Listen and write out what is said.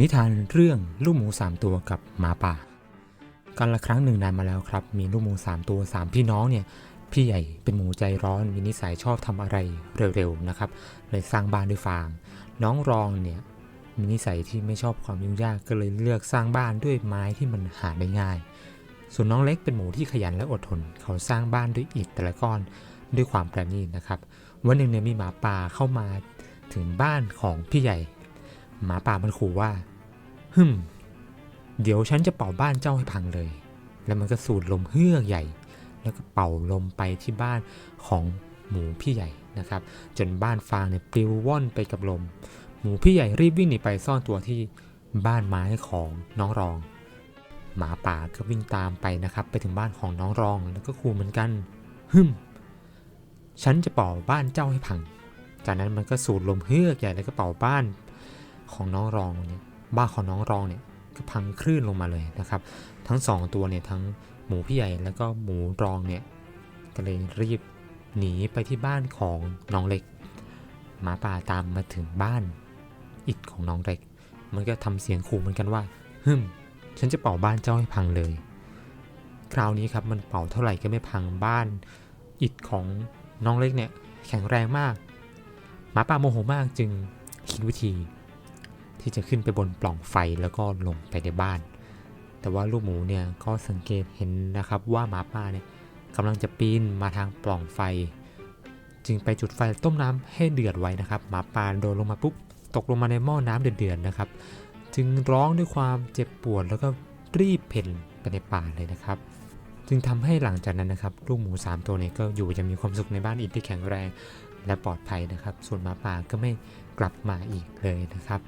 นิทานเรื่องลูกหมูสามตัวกับหมาป่า กันละครั้งหนึ่งนานมาแล้วครับ มีลูกหมูสามตัวสามพี่น้องเนี่ย พี่ใหญ่เป็นหมูใจร้อน มีนิสัยชอบทำอะไรเร็วๆนะครับ เลยสร้างบ้านด้วยฟาง น้องรองเนี่ยมีนิสัยที่ไม่ชอบความยุ่งยากก็เลยเลือกสร้างบ้านด้วยไม้ที่มันหาได้ง่าย ส่วนน้องเล็กเป็นหมูที่ขยันและอดทน เขาสร้างบ้านด้วยอิฐแต่ละก้อนด้วยความประณีตนะครับ วันหนึ่งเนี่ยมีหมาป่าเข้ามาถึงบ้านของพี่ใหญ่ หมาป่ามันขู่ว่าฮึมเดี๋ยวฉันจะเป่าบ้านเจ้าให้พังเลย แล้วมันก็สูดลมเฮือกใหญ่ แล้วก็เป่าลมไปที่บ้านของหมูพี่ใหญ่นะครับ จนบ้านฟางเนี่ยปลิวว่อนไปกับลม หมูพี่ใหญ่รีบวิ่งหนีไปซ่อนตัวที่บ้านไม้ของน้องรอง หมาป่าก็วิ่งตามไปนะครับ ไปถึงบ้านของน้องรองแล้วก็ขู่เหมือนกันฮึมฉันจะเป่าบ้านเจ้าให้พัง จากนั้นมันก็สูดลมเฮือกใหญ่แล้วก็เป่าบ้าน ของน้องรองเนี่ยบ้านของน้องรองเนี่ยก็พังคลื่นลงมาเลยนะครับ ทั้งสองตัวเนี่ยทั้งหมูพี่ใหญ่แล้วก็หมูรองเนี่ยก็เลยรีบหนีไปที่บ้านของน้องเล็ก หมาป่าตามมาถึงบ้านอิดของน้องเล็ก มันก็ทำเสียงขู่เหมือนกันว่าฮึมฉันจะเป่าบ้านเจ้าให้พังเลย คราวนี้ครับมันเป่าเท่าไหร่ก็ไม่พังบ้านอิดของน้องเล็กเนี่ยแข็งแรงมาก หมาป่าโมโหมากจึงคิดวิธี ที่จะขึ้นไปบนปล่องไฟแล้วก็ลงไปในบ้าน แต่ว่าลูกหมูเนี่ยก็สังเกตเห็นนะครับว่าหมาป่าเนี่ยกำลังจะปีนมาทางปล่องไฟ จึงไปจุดไฟต้มน้ำให้เดือดไว้นะครับ หมาป่าโดนลงมาปุ๊บตกลงมาในหม้อน้ำเดือดๆนะครับ จึงร้องด้วยความเจ็บปวดแล้วก็รีบเพ่นไปในป่าเลยนะครับ จึงทำให้หลังจากนั้นนะครับลูกหมู 3 ตัวเนี่ยก็อยู่อยังมีความสุขในบ้านอิฐที่แข็งแรงและปลอดภัยนะครับ ส่วนหมาป่าก็ไม่กลับมาอีกเลยนะครับ